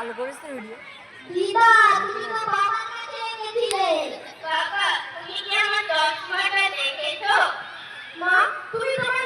চালু করেছে ভিডিও দিদা তুমি তো বাবার কাছে গেছিলে বাবা তুমি কি আমার চশমাটা দেখেছ? মা তুমি তোমার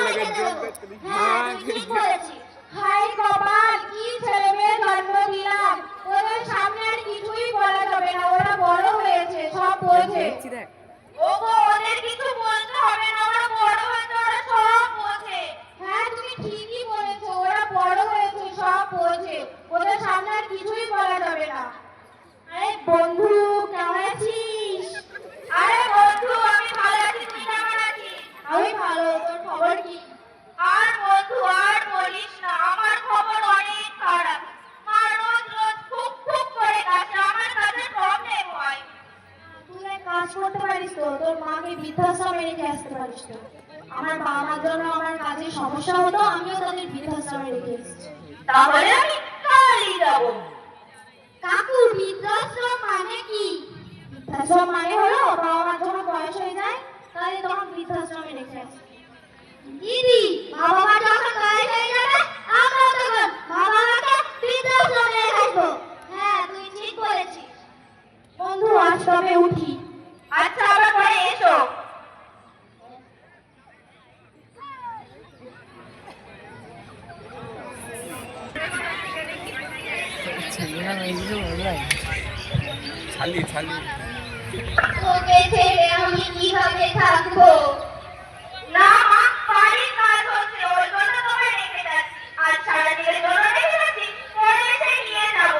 ছবিটা একটু ভালো করে জোর করে তুলি। হ্যাঁ তুমি ঠিক বলেছি হাই কপাল কি ছেলে মেয়ে জন্ম দিলাম ওদের সামনে আর কিছুই বলা যাবে না ওরা বড় হয়েছে সব বোঝে দেখছি দেখ ওগো ওদের কিছু বলতে হবে না ওরা বড় হয়েছে ওরা সব বোঝে হ্যাঁ তুমি ঠিকই বলেছ ওরা বড় হয়েছে সব বোঝে ওদের সামনে আর কিছুই বলা যাবে না আরে বন্ধু কেমন আছিস আরে বন্ধু আমি ভালো আছি তুই কেমন আছিস আমি ভালো তোর খবর কি আর বন্ধু আর বলিস না আমার খবর অনেক খারাপ মা রোজ রোজ খুব খুব করে কাছে আমার কাছে প্রবলেম হয় তুই এক কাজ করতে পারিস তো তোর মাকে বৃদ্ধাশ্রমে রেখে আসতে পারিস তো আমার বাবা জন্য আমার কাজে সমস্যা হতো আমিও তাদের বৃদ্ধাশ্রমে রেখে এসেছি। তাহলে আমি কালই যাব। কাকু বৃদ্ধাশ্রম মানে কি? বৃদ্ধাশ্রম মানে হলো বাবা মার যখন বয়স হয়ে যায় তাহলে তখন বৃদ্ধাশ্রমে রেখে আসে। দিদি বাবা মা যখন বয়স হয়ে যাবে আমরা তখন বাবা মাকে বৃদ্ধাশ্রমে রেখে আসব হ্যাঁ তুই ঠিক বলেছিস। বন্ধু তবে উঠি আচ্ছা আবার পরে এসো ছালি ছালি তোকে ছেড়ে আমি কীভাবে থাকব না মা কাজ হচ্ছে ওই জন্য তোমায় রেখে যাচ্ছি আর সারাদিনের জন্য রেখে যাচ্ছি পরে এসে নিয়ে যাব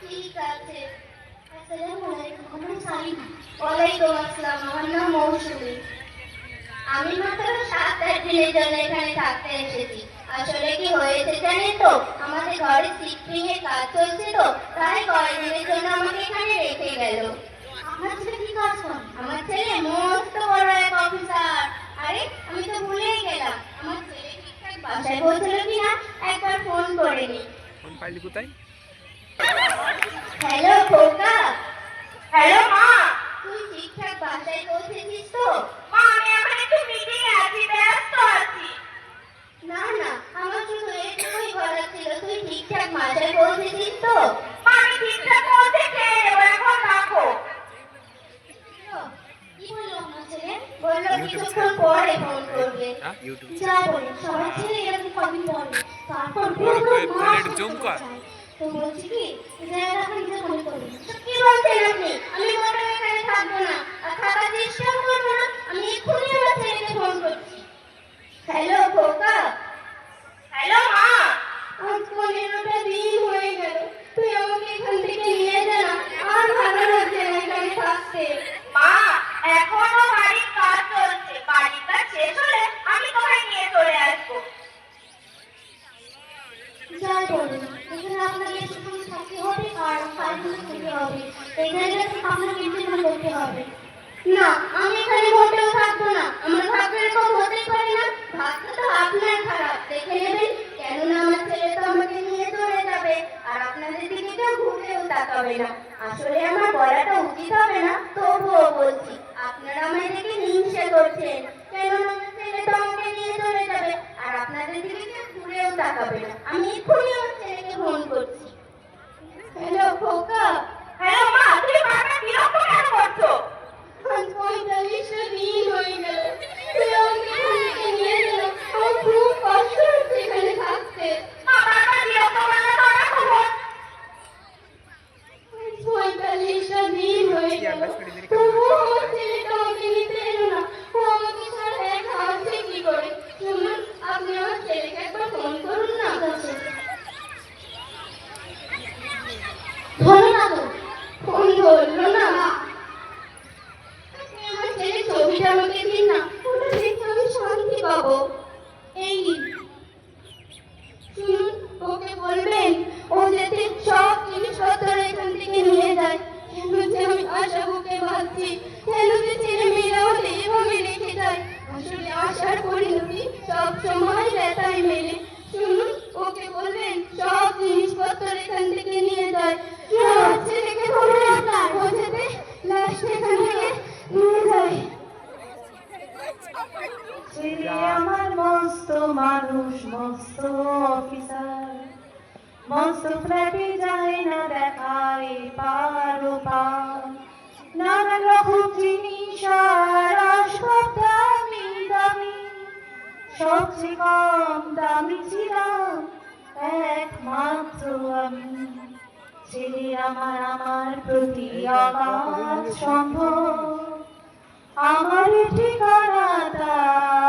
ঠিক আছে আসসালামু আলাইকুম আমার সালিমা ওয়ালাইকুম আসসালাম আমার নাম মৌসুমী আমি মাত্র সাত আট দিনের জন্য এখানে থাকতে এসেছি। আসলে কি হয়েছে জানেন তো? আমাদের ঘরে সিফটিং এর কাজ চলছে তো তাই কয়েকদিনের জন্য আমাকে এখানে রেখে গেল। আমার ছেলে কি কাজ করে? আমার ছেলে মস্ত বড় এক অফিসার। আরে আমি তো ভুলেই গেলাম। আমার ছেলে ঠিকঠাক বাসায় পৌঁছলো কিনা একবার ফোন করে নি। ফোন পাইলি কোথায়? হ্যালো খোকা। হ্যালো মা। তুই ঠিকঠাক বাসায় পৌঁছেছিস তো? মা আমি এখন একটু মিটিং এ আছি ব্যস্ত আছি। না না আমার শুধু এটুকুই বলার ছিল তুই ঠিকঠাক বাসায় পৌঁছেছিস তো। আমি ঠিকঠাক পৌঁছেছি এখন রাখো। বলল আমার ছেলে? বলল কিছুক্ষণ পরে ফোন করবে। হ্যাঁ? বলে সবার ছেলে এরকম কদিন পরে তারপর বড় করে ফোনে একটু zoom কর। তো বলছি কি জায়গাটা এখন নিজে ফোন করি কি বলছেন আপনি আমি মোটেও এখানে থাকব না। আর থাকার চেষ্টাও করব না। আমি এক্ষুনি আমার ছেলেকে ফোন করছি। হ্যালো খোকা? হ্যালো মা। পনেরোটা দিন হয়ে গেল। তুই আমাকে এখান থেকে নিয়ে যা না আর ভালো লাগছে না এখানে থাকতে। মা এখনও বাড়ির কাজ চলছে। বাড়ির কাজ শেষ হলে আমি তোমায় নিয়ে চলে আসব। যাই বলুন এখানে আপনাকে একটুখানি থাকতে হবে আর কাজগুলো করতে হবে। এই আপনাকে ইন্তেজাম করতে হবে। না আমি এখানে মোটেও থাকব না। আমার ভাগ্যের এরকম হতেই পারে না। ভাগ্য তো আপনার খারাপ। দেখে নেবেন কেননা আমার ছেলে তো আমাকে নিয়ে চলে যাবে, আর আপনাদের দিকে কেউ ঘুরেও তাকাবে না। আসলে আমার বলাটা উচিত হবে না, তবুও বলছি, আপনারা আমায় দেখে হিংসে করছেন। কেননা আমার ছেলে তো আমাকে নিয়ে চলে যাবে, আর আপনাদের দিকে কেউ ঘুরেও তাকাবে না। আমি এক্ষুনি আমার ছেলেকে ফোন করছি হ্যালো খোকা হ্যালো মা তুমি বারবার বিরক্ত কেন করছ আজ পঁয়তাল্লিশটা দিন হয়ে গেল তুই আমাকে এখান থেকে নিয়ে গেল আমার খুব কষ্ট হচ্ছে এখানে থাকতে পঁয়তাল্লিশটা দিন হয়ে গেল তবুও আমার ছেলেটা আমাকে নিতে এলো না ও আমাকে ছাড়া একা আছে কি করে শুনুন আপনি আমার ছেলেকে একবার ফোন করুন না ধরো না তো ফোন ধরলো না আপনি আমার ছেলের ছবিটা আমাকে দিন না ওটা দেখে আমি শান্তি পাবো এই নিন। শুনুন ওকে বলবেন ও যাতে সব জিনিসপত্র এখান থেকে নিয়ে যায় কেন যে আমি আশা বুকে বাঁধছি কেন যে ছেলে মেয়েরা ওকে এভাবে রেখে যায় আসলে আশার পরিণতি সব সময় ব্যথায় মেলে শুনুন ওকে বলবেন সব জিনিসপত্র এখান থেকে নিয়ে যায় আমার ছেলেকে ধরে আপনার ও যাতে লাস্ট এখান থেকে নিয়ে যায় ছেলে আমার মস্ত মানুষ মস্ত অফিসার মস্ত ফ্ল্যাটে যায় না দেখায় নানান রকম জিনিস দামি দামি। সবচেয়ে কম দামি ছিলাম একমাত্র আমি। ছেলে আমার আমার প্রতি অগাধ সম্ভব। আমার ঠিকানা তাই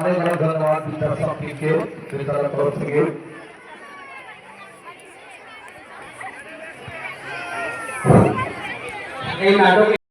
অনেক অনেক ধন্যবাদ বিদ্যাসংকে বিদ্যালয়ের তরফ থেকে। এই নাটকে